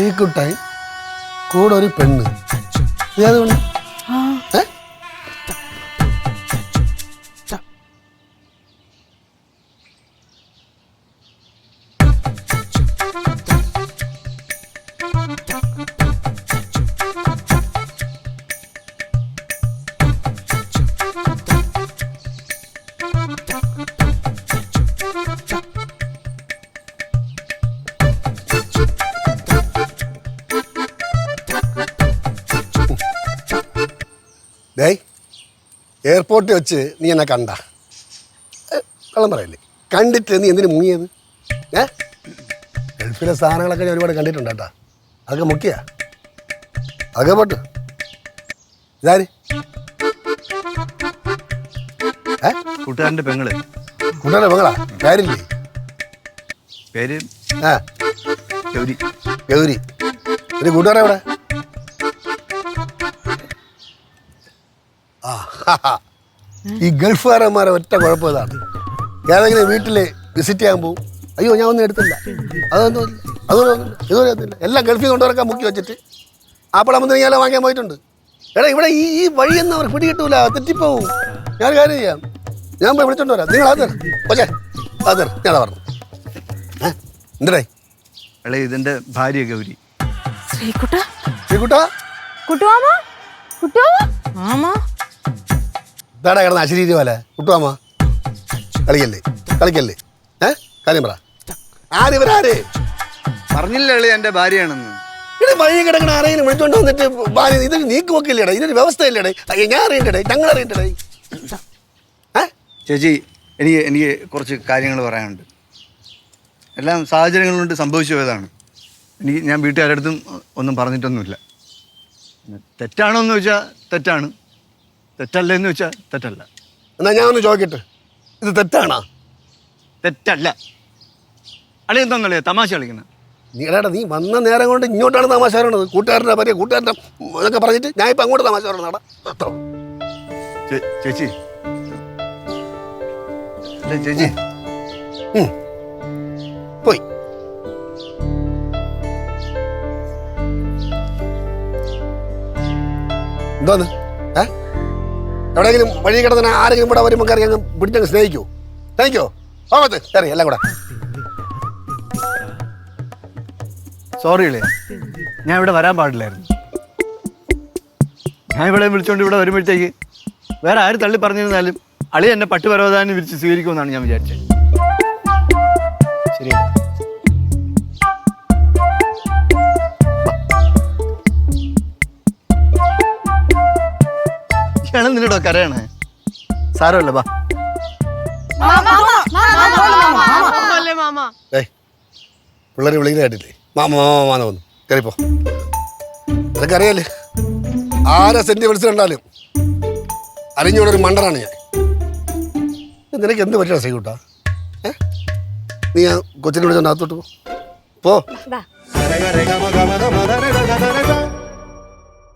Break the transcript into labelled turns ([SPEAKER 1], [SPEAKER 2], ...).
[SPEAKER 1] ഈ കുട്ടായി കൂടെ ഒരു പെണ്ണ്. ഏത് ഡേയ് എയർപോർട്ടിൽ വെച്ച് നീ എന്നെ കണ്ട. കള്ളം പറയല്ലേ? കണ്ടിട്ട് നീ എന്തിനു മുങ്ങിയത്? ഏ? ഗൾഫിലെ സാധനങ്ങളൊക്കെ ഞാൻ ഒരുപാട് കണ്ടിട്ടുണ്ട് കേട്ടാ. അതൊക്കെ മുക്കിയാ? അതൊക്കെ പോട്ട്. ഇതാര്? ഏ?
[SPEAKER 2] കൂട്ടുകാരന്റെ പെങ്ങൾ.
[SPEAKER 1] കൂട്ടുകാരന്റെ പെങ്ങളാ? പേരില്ലേ?
[SPEAKER 2] പേര്
[SPEAKER 1] ആ.
[SPEAKER 2] ഗൗരി.
[SPEAKER 1] ഗൗരി. ഒരു കൂട്ടുകാരെ ഈ ഗൾഫുകാരന്മാരെ ഒറ്റ കുഴപ്പം ഇതാണ് ഏതെങ്കിലും വീട്ടിൽ വിസിറ്റ് ചെയ്യാൻ പോകും അയ്യോ ഞാൻ ഒന്നും എടുത്തില്ല. അതൊന്നും അതൊന്നും ഇതുവരെ ഒന്നുമില്ല എല്ലാം ഗൾഫിൽ കൊണ്ടുവരക്കാൻ മുക്കി വെച്ചിട്ട്. ആപ്പിള കഴിഞ്ഞാൽ വാങ്ങിയാൻ പോയിട്ടുണ്ട്. എടാ ഇവിടെ ഈ ഈ വഴിയൊന്നും അവർക്ക് പിടികിട്ടൂല. തെറ്റിപ്പോവും. ഞാൻ കാര്യം ചെയ്യാം. ഞാൻ പോയി വിളിച്ചോണ്ട് വരാം. നിങ്ങൾ അതെ പക്ഷേ അത് ഞാൻ പറഞ്ഞു എന്തേ എന്തടേ
[SPEAKER 2] ഇതിന്റെ ഇതിന്റെ ഭാര്യ ഗൗരി.
[SPEAKER 3] ശ്രീകുട്ട?
[SPEAKER 1] ശ്രീകുട്ടാ?
[SPEAKER 3] കുട്ടുവാമ? കുട്ടുവാമ? മാമ?
[SPEAKER 1] ഇതാടാ കിടന്ന അശരീരി പോലെ. കുട്ടുവാമ്മ കളിക്കല്ലേ? കളിക്കല്ലേ? ഏ? കാര്യം പറ. ആരിവരാര്
[SPEAKER 2] പറഞ്ഞില്ല അളി എന്റെ ഭാര്യയാണെന്ന്.
[SPEAKER 1] ഇവിടെ വഴി കിടക്കണ ആരെങ്കിലും വിളിച്ചോണ്ട് വന്നിട്ട് ഭാര്യ ഇത് നീക്ക് വെക്കില്ലേടാ ഇതിനൊരു വ്യവസ്ഥയില്ലേടേ? ഞാൻ അറിയണ്ടേ ഞങ്ങൾ അറിയണ്ടേ
[SPEAKER 2] ചേച്ചി എനിക്ക് എനിക്ക് കുറച്ച് കാര്യങ്ങൾ പറയാനുണ്ട്. എല്ലാം സാഹചര്യങ്ങൾ കൊണ്ട് സംഭവിച്ചു പോയതാണ്. എനിക്ക് ഞാൻ വീട്ടുകാരുടെ അടുത്തും ഒന്നും പറഞ്ഞിട്ടൊന്നുമില്ല. തെറ്റാണോ എന്ന് ചോദിച്ചാൽ തെറ്റാണ്. തെറ്റല്ല വെച്ചാ വെച്ചാൽ തെറ്റല്ല.
[SPEAKER 1] എന്നാ ഞാൻ ഒന്ന് ചോദിക്കട്ടെ? ഇത് തെറ്റാണോ?
[SPEAKER 2] തെറ്റല്ല. അളി എന്താന്നല്ലേ തമാശ കളിക്കുന്നത്
[SPEAKER 1] നീടാ നീ വന്ന നേരം കൊണ്ട് ഇങ്ങോട്ടാണ് തമാശ പറയണത് കൂട്ടുകാരന്റെ ഭാര്യ കൂട്ടുകാരന്റെ ഇതൊക്കെ പറഞ്ഞിട്ട് ഞാൻ ഇപ്പം അങ്ങോട്ട് തമാശ പറയണതാടാ അത്ര
[SPEAKER 2] ചേച്ചി. അല്ല ചേച്ചി.
[SPEAKER 1] പോയി. എന്തോന്ന് എവിടെയെങ്കിലും വഴി കിടന്ന ആരെങ്കിലും ഇവിടെ വരുമ്പോൾ കയറി അങ്ങ് സ്നേഹിക്കൂ. താങ്ക് സ്നേഹിക്കോ ഓമത്ത് കയറി എല്ലാം കൂടെ.
[SPEAKER 2] സോറി അല്ലേ ഞാൻ ഇവിടെ വരാൻ പാടില്ലായിരുന്നു. ഞാൻ ഇവിടെ വിളിച്ചോണ്ട് ഇവിടെ വരുമ്പോഴത്തേക്ക് വേറെ ആര് തള്ളി പറഞ്ഞിരുന്നാലും അളി എന്നെ പട്ടുപരവതാനം വിരിച്ച് സ്വീകരിക്കുമെന്നാണ് ഞാൻ വിചാരിച്ചത്. ശരി നിന്നോടോ കരയാണ്. സാരമല്ല ബാ
[SPEAKER 1] പിള്ളേരെ പിള്ളേർ വിളിക്കുന്ന കേട്ടില്ലേ? മാമ മാമ മാന്ന് വന്നു. കയറിപ്പോ അതൊക്കെ അറിയാലേ ആരെ സെന്റ് വിളിച്ചിട്ടുണ്ടാലും അറിഞ്ഞോളൊരു മണ്ടനാണ് ഞാൻ. നിനക്ക് എന്ത് പറ്റണം സൈക്കൂട്ടാ ഏ? നീ ഞാൻ കൊച്ചിനെ വിളിച്ചോണ്ട് അകത്തോട്ട് പോ.